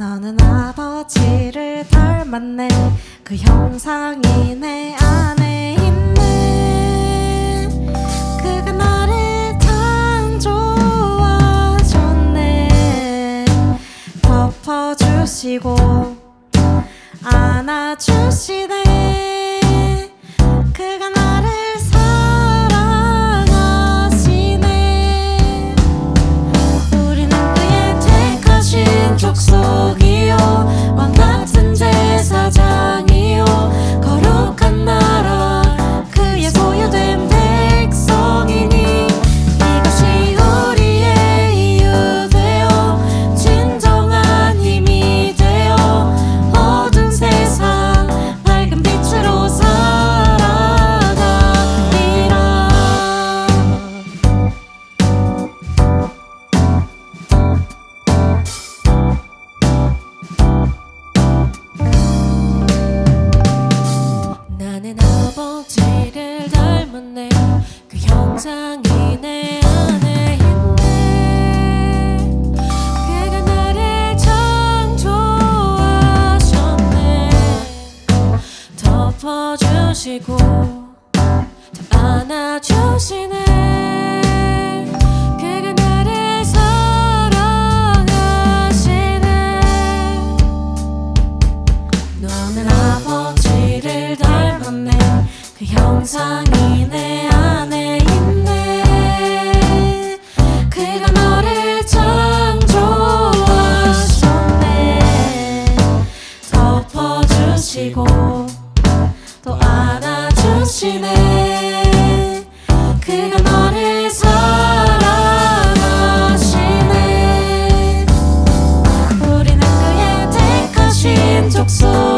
너는 아버지를 닮았네. 그 형상이 내 안에 있네. 그가 나를 창조하셨네. 덮어주시고 안아주시네 더 안아주시네. 그가 나를 사랑하시네. 너는 아버지를 닮았네. 그 형상이 지내 그가 너를 사랑하시네. 우리는 그의 택하신 족속.